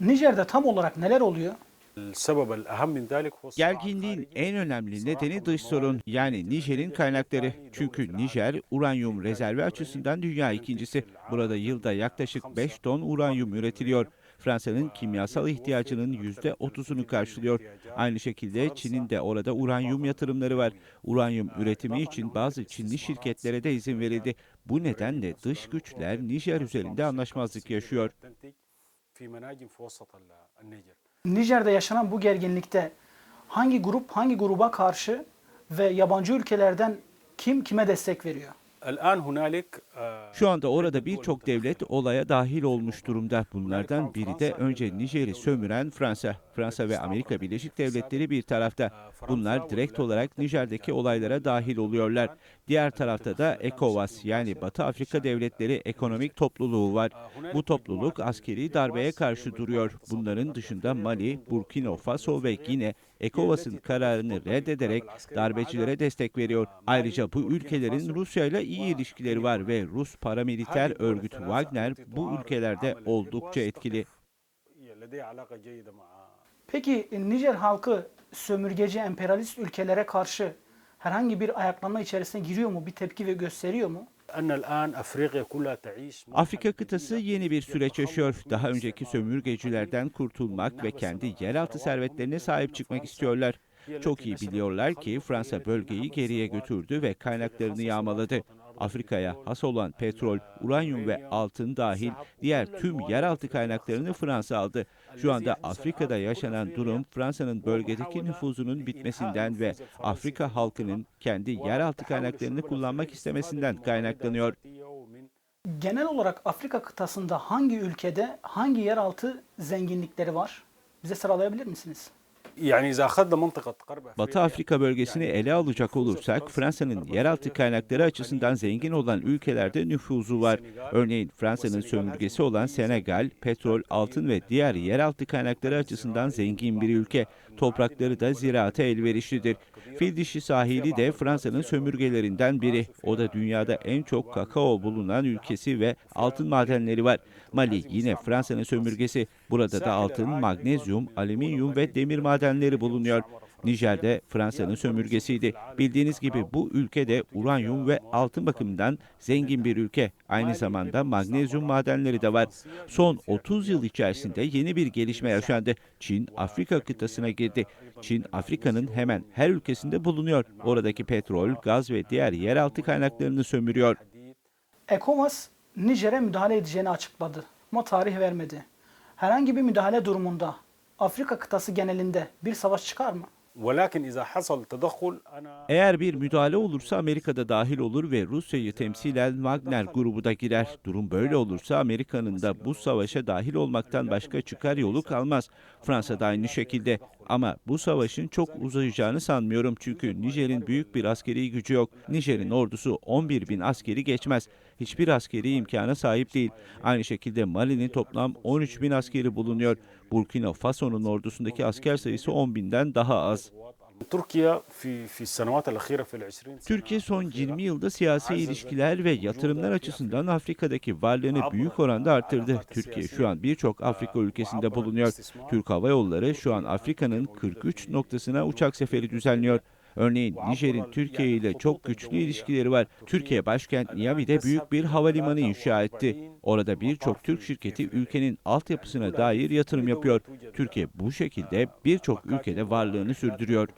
Nijer'de tam olarak neler oluyor? Gerginliğin en önemli nedeni dış sorun yani Nijer'in kaynakları. Çünkü Nijer uranyum rezervi açısından dünya ikincisi. Burada yılda yaklaşık 5 ton uranyum üretiliyor. Fransa'nın kimyasal ihtiyacının %30'unu karşılıyor. Aynı şekilde Çin'in de orada uranyum yatırımları var. Uranyum üretimi için bazı Çinli şirketlere de izin verildi. Bu nedenle dış güçler Nijer üzerinde anlaşmazlık yaşıyor. Nijer'de yaşanan bu gerginlikte hangi grup hangi gruba karşı ve yabancı ülkelerden kim kime destek veriyor? Şu anda orada birçok devlet olaya dahil olmuş durumda. Bunlardan biri de önce Nijer'i sömüren Fransa. Fransa ve Amerika Birleşik Devletleri bir tarafta. Bunlar direkt olarak Nijer'deki olaylara dahil oluyorlar. Diğer tarafta da ECOWAS yani Batı Afrika Devletleri Ekonomik Topluluğu var. Bu topluluk askeri darbeye karşı duruyor. Bunların dışında Mali, Burkina Faso ve Gine ECOWAS'ın kararını reddederek darbecilere destek veriyor. Ayrıca bu ülkelerin Rusya ile iyi ilişkileri var ve Rus paramiliter örgüt Wagner bu ülkelerde oldukça etkili. Peki e, Nijer halkı sömürgeci emperyalist ülkelere karşı herhangi bir ayaklanma içerisine giriyor mu? Bir tepki ve gösteriyor mu? Afrika kıtası yeni bir süreç yaşıyor. Daha önceki sömürgecilerden kurtulmak ve kendi yeraltı servetlerine sahip çıkmak istiyorlar. Çok iyi biliyorlar ki Fransa bölgeyi geriye götürdü ve kaynaklarını yağmaladı. Afrika'ya has olan petrol, uranyum ve altın dahil diğer tüm yeraltı kaynaklarını Fransa aldı. Şu anda Afrika'da yaşanan durum Fransa'nın bölgedeki nüfuzunun bitmesinden ve Afrika halkının kendi yeraltı kaynaklarını kullanmak istemesinden kaynaklanıyor. Genel olarak Afrika kıtasında hangi ülkede hangi yeraltı zenginlikleri var? Bize sıralayabilir misiniz? Batı Afrika bölgesini ele alacak olursak Fransa'nın yeraltı kaynakları açısından zengin olan ülkelerde nüfuzu var. Örneğin Fransa'nın sömürgesi olan Senegal, petrol, altın ve diğer yeraltı kaynakları açısından zengin bir ülke. Toprakları da ziraata elverişlidir. Fil dişi sahili de Fransa'nın sömürgelerinden biri. O da dünyada en çok kakao bulunan ülkesi ve altın madenleri var. Mali yine Fransa'nın sömürgesi. Burada da altın, magnezyum, alüminyum ve demir madenleri bulunuyor. Nijer'de Fransa'nın sömürgesiydi. Bildiğiniz gibi bu ülke de uranyum ve altın bakımından zengin bir ülke. Aynı zamanda magnezyum madenleri de var. Son 30 yıl içerisinde yeni bir gelişme yaşandı. Çin Afrika kıtasına girdi. Çin Afrika'nın hemen her ülkesinde bulunuyor. Oradaki petrol, gaz ve diğer yeraltı kaynaklarını sömürüyor. ECOWAS Nijer'e müdahale edeceğini açıkladı ama tarih vermedi. Herhangi bir müdahale durumunda Afrika kıtası genelinde bir savaş çıkar mı? Eğer bir müdahale olursa Amerika'da dahil olur ve Rusya'yı temsilen Wagner grubu da girer. Durum böyle olursa Amerika'nın da bu savaşa dahil olmaktan başka çıkar yolu kalmaz. Fransa da aynı şekilde. Ama bu savaşın çok uzayacağını sanmıyorum çünkü Nijer'in büyük bir askeri gücü yok. Nijer'in ordusu 11 bin askeri geçmez. Hiçbir askeri imkana sahip değil. Aynı şekilde Mali'nin toplam 13 bin askeri bulunuyor. Burkina Faso'nun ordusundaki asker sayısı 10 binden daha az. Türkiye son 20 yılda siyasi ilişkiler ve yatırımlar açısından Afrika'daki varlığını büyük oranda arttırdı. Türkiye şu an birçok Afrika ülkesinde bulunuyor. Türk Hava Yolları şu an Afrika'nın 43 noktasına uçak seferi düzenliyor. Örneğin Nijer'in Türkiye ile çok güçlü ilişkileri var. Türkiye başkent Niami'de büyük bir havalimanı inşa etti. Orada birçok Türk şirketi ülkenin altyapısına dair yatırım yapıyor. Türkiye bu şekilde birçok ülkede varlığını sürdürüyor.